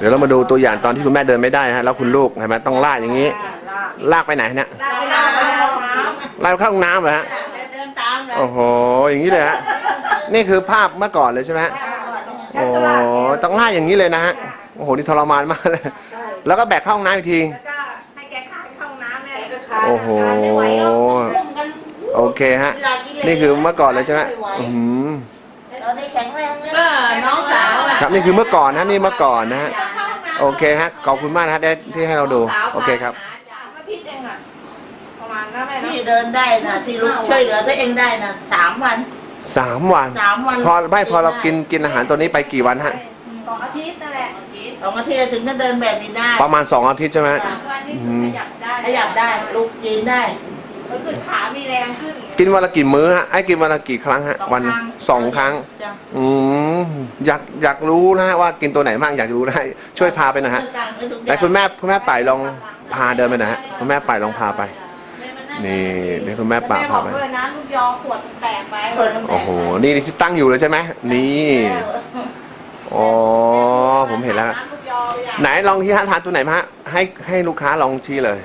เดี๋ยวเรามาดูตัวอย่างตอนที่คุณแม่เดินไม่ได้ฮะแล้วคุณลูกเห็นไหมต้องลากอย่างนี้ ลากไปไหนเนี่ยลากไปลากไปห้องน้ลากเข้าห้องน้ำเหรอฮะำเดินตามเลยโอ้โหอย่างนี้เลยฮะนี่คือภาพเมื่อก่อนเลยใช่ไหมฮะโอ้ต้องลากอย่างนี้เลยนะฮะโอ้โหนี่ทรมานมากเลยแล้วก็แบกเข้าห้องน้ำอีกทีแล้วก็ให้แกขายเข้าห้องน้ำเนี่ยโอ้โหโอเคฮะ นี่คือเมื่อก่อนเลยใช่ไหมอื้อหือตอนนี้แข็งแรงเลยเออน้องสาวอะครับนี่คือเมื่อก่อนนะนี่เมื่อก่อนนะฮะ โอเคฮะ ขอบคุณมากนะฮะได้ที่ให้เราดู โอเคครับ อาทิตย์เองอะประมาณนั้นแม่เนาะที่เดินได้นะที่ลูกช่วยเหลือตัวเองได้นะสามวันสามวัน สามวันพอไม่พอเรากินกินอาหารตัวนี้ไปกี่วันฮะ สองอาทิตย์นั่นแหละสองอาทิตย์ถึงจะเดินแบบนี้ได้ประมาณสองอาทิตย์ใช่ไหม สามวันนี่คือขยับได้ขยับได้ลูกยืนได้ รู้สึกขามีแรงขึ้นกินวันละกี่มื้อฮะไอ้กินวันละกี่ครั้งฮะ วันสองครั้ง จ้ะอืมอยากอยากรู้นะฮะว่ากินตัวไหนบ้างอยากรู้นะช่วยพาไปหน่อยฮะแต่คุณแม่คุณแม่ป่ายลองพาเดินไปหน่อยฮะคุณแม่ป่ายลองพาไป นี่นี่คุณแม่แม่ป่าบพาอกไปด้วยนะลูกยอขวดแตกไปโอ้โห นี่ที่ตั้งอยู่เลยใช่ไหมนี่อ๋อผมเห็นแล้วฮะน้ำลูกยออย่างไหนลองที่ฮะทานตัวไหนมาฮะให้ให้ลูกค้าลองชี้เลย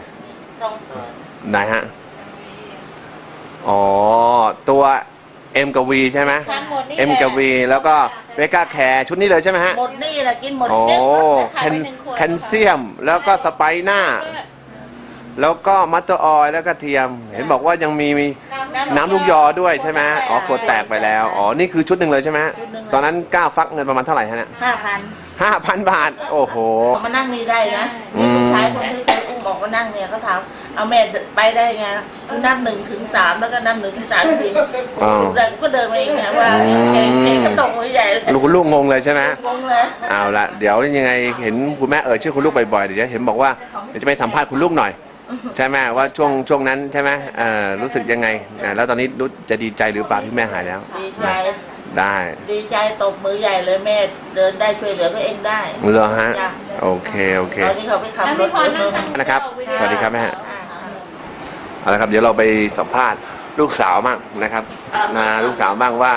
ต้องไหนฮะ อ๋อ ตัว M กับ V ใช่ไหม ทั้งหมดนี่ M กับ V แล้วก็เวก้าแคร์ชุดนี้เลยใช่ไหมฮะ หมดนี่แหละกินหมดโอ้เนี่ยแคนแคนเซียมแล้วก็สไปน่า แล้วก็มัตเตอร์ออยล์แล้วก็เทียม เห็นบอกว่ายังมีมี น้ำลูกยอด้วยใช่ไหมอ๋อกดแตกไปแล้ว อ๋อ นี่คือชุดหนึ่งเลยใช่ไหมตอนนั้นกล้าฟักเงินประมาณเท่าไหร่ฮะเนี่ยห้าพันห้าพันบาท โอ้โหมานั่งนี่ได้นะอืม ลูกชายคนที่เคยอุ้มบอกมานั่งเนี่ยเขาถามเอาแม่ไปได้ไงคือนับหนึ่งถึงสามแล้วก็นับหนึ่งถึงสามสี่อ๋อ แต่ก็เดินมาเองนะว่าอืมแกแกก็ตกหัวใหญ่เลยลูกคุณลูกงงเลยใช่ไหมงงเลยเอาละเดี๋ยวยังไงเห็นคุณแม่เอ่ยชื่อคุณลูกบ่อยๆเดี๋ยวเห็นบอกว่าเดี๋ยวจะไปสัมภาษณ์คุณลูกหน่อย ใช่ไหมว่าช่วงช่วงนั้นใช่ไหมเอ่อรู้สึกยังไงอ่าแล้วตอนนี้รู้จะดีใจหรือเปล่าที่แม่หายแล้ว ดีใจ ได้ดีใจตบมือใหญ่เลยแม่เดินได้ช่วยเหลือตัวเองได้เหรอฮะ จ้ะโอเค โอเค ตอนนี้เขาไปขับแล้วรมีถพออยู่นั่งเมืองทางนะครับวิดีโอสวัสดีครับแม่อ่าเอาละครับเดี๋ยวเราไปสัมภาษณ์ลูกสาวบ้างนะครับนะลูกสาวบ้างว่า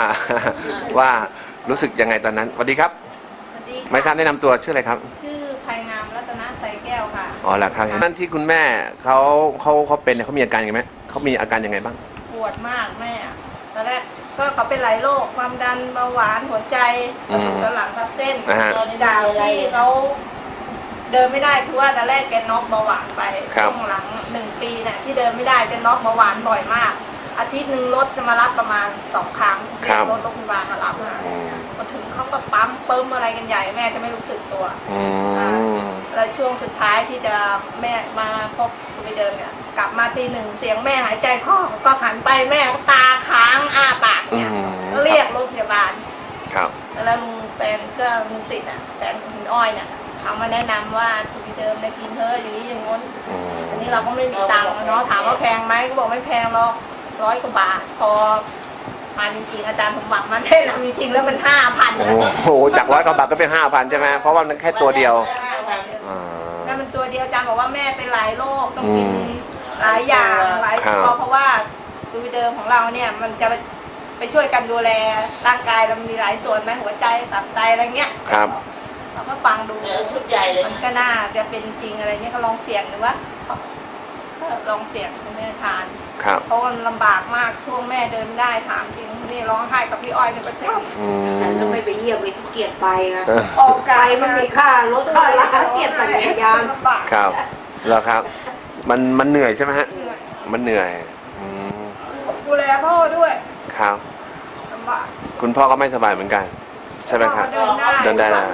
ว่ารู้สึกยังไงตอนนั้นสวัสดีครับ สวัสดีค่ะไม่ทราบแนะนำตัวชื่ออะไรครับ ชื่อภัยงามรัตนใสแก้วค่ะ อ๋อเหรอครับนั่นที่คุณแม่เขาเขาเขาเป็นเนี่ยเขามีอาการยังไงไหมเขามีอาการยังไงบ้าง ปวดมากแม่อะตอนแรกก็เขาเป็นหลายโรคความดันเบาหวานหัวใจกระดูกสันหลังทับเส้นอ่าฮะ ตอนดาวที่เขาเดินไม่ได้คือว่าตอนแรกแกน็อกเบาหวานไปครับ ช่วงหลังหนึ่งปีเนี่ยที่เดินไม่ได้แกน็อกเบาหวานบ่อยมาก อาทิตย์หนึ่งรถจะมารับประมาณสองครั้งครับรถโรงพยาบาลมารับมา อืมพอถึงเขาก็ปั๊มเปิ้มอะไรกันใหญ่แม่จะไม่รู้สึกตัวอืม แล้วช่วงสุดท้ายที่จะแม่มาพบสุวิเดิมเนี่ยกลับมาตีหนึ่งเสียงแม่หายใจคล่องก็หันไปแม่ก็ตาค้างอ้าปากเนี่ยอืมก็เรียกรถพยาบาล ครับ แล้วลุงแฟนก็ลุงสิทธิ์อะแฟนคุณอ้อยเนี่ยเขามาแนะนำว่าสุวิเดิมในกินเธอะอย่างนี้อย่างง้น อืมอันนี้เราก็ไม่มีตังค์เนาะถามว่าแพงไหมก็บอกไม่แพงหรอกร้อยกว่าบาท พอมาจริงๆอาจารย์สมบัติมาแนะนำจริงๆแล้วมันห้าพันโอ้โหจากร้อยกว่าบาทก็เป็นห้าพันใช่ไหมเพราะว่ามันแค่ตัวเดียวอ่านั่นมันตัวเดียวอาจารย์บอกว่าแม่เป็นหลายโรคต้องกินอืมหลายอย่างหลายครัตับวเพราะว่าสูวิเดิมของเราเนี่ยมันจะไปช่วยกันดูแลร่างกายเรามีหลายส่วนไหมหัวใจตับไตอะไรเงี้ยครับเราก็ฟังดูเดี๋ยวชุดใหญ่เลยมันก็น่าจะเป็นจริงอะไรเงี้ยก็ลองเสี่ยงดูว่าก็ลองเสี่ยงคุณแม่ทาน ครับเพราะมันลำบากมากช่วงแม่เดินไม่ได้ถามจริงนี่ร้องไห้กับพี่อ้อยเป็นประจำอืม ฉันก็ไม่ไปเยี่ยมเลยขี้เกียจไปอะเออออกไกลมันมีค่ารถค่าลาเกียจปั่นจักรยานลำบากครับแล้วครับ มันมันเหนื่อยใช่ไหมฮะมันเหนื่อยอืมดูแลพ่อด้วยครับ ลำบากคุณพ่อก็ไม่สบายเหมือนกัน ใช่ไหมครับ พ่อเดินได้ เดินได้แล้ว